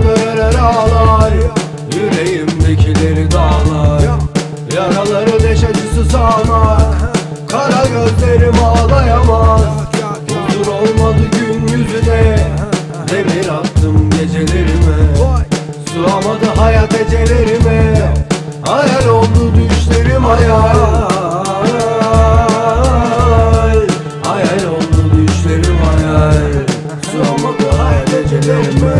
Yağdırır ağlar Yüreğimdekileri dağlar. Yaraları deş acısı sağlar. Kara gözlerim ağlayamaz. Huzur olmadı gün yüzüne. Demir attım gecelerime. Sığamadı hayat ecelerime. Hayal oldu düşlerim hayal. Hayal oldu düşlerim hayal. Sığamadı hayat ecelerime.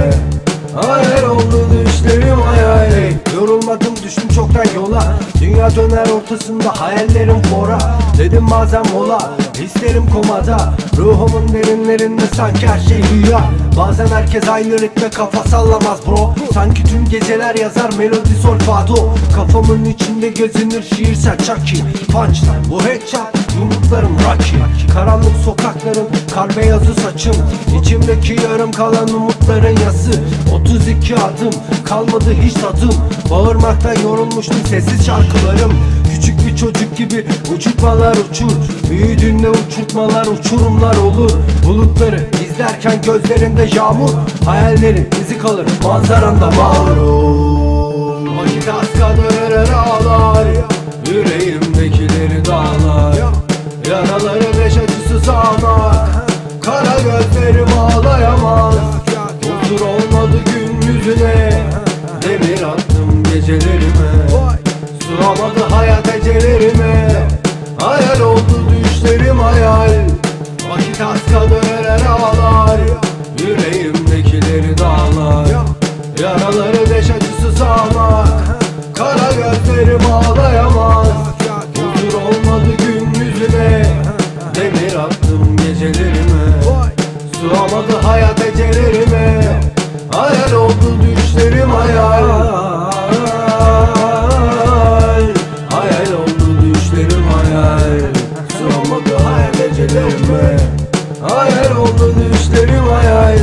Dünya döner ortasında hayallerim fora. Dedim bazen mola Hislerim komada. Ruhumun derinlerinde sanki her şey rüya. Bazen herkes aynı ritme kafa sallamaz bro. Sanki tüm geceler yazar melodi solfado. Kafamın içinde gezinir şiirsel Chucky Punchline. Bu headshot Yumruklarım Rocky Karanlık sokakların kar beyazı saçım İçimdeki yarım kalan umutların yası. 32 adım kalmadı hiç tadım. Bağırmaktan yorulmuştum sessiz şarkılarım. Küçük bir çocuk gibi uçurtmalar uçur Büyüdüğünde uçurtmalar uçurumlar olur. Bulutları izlerken gözlerinde yağmur Hayallerin izi kalır manzaranda mağrur Yaraları beş acısı sağanak Kara gözlerim ağlayamaz. Huzur olmadı gün yüzüne Demir attım gecelerime. Sığamadı hayat ecelerime Hayal oldu düşlerim hayal. Vakit az kalır erer ağlar Yüreğimdekileri dağlar. Yaraları Hayal oldu düşlerim hayal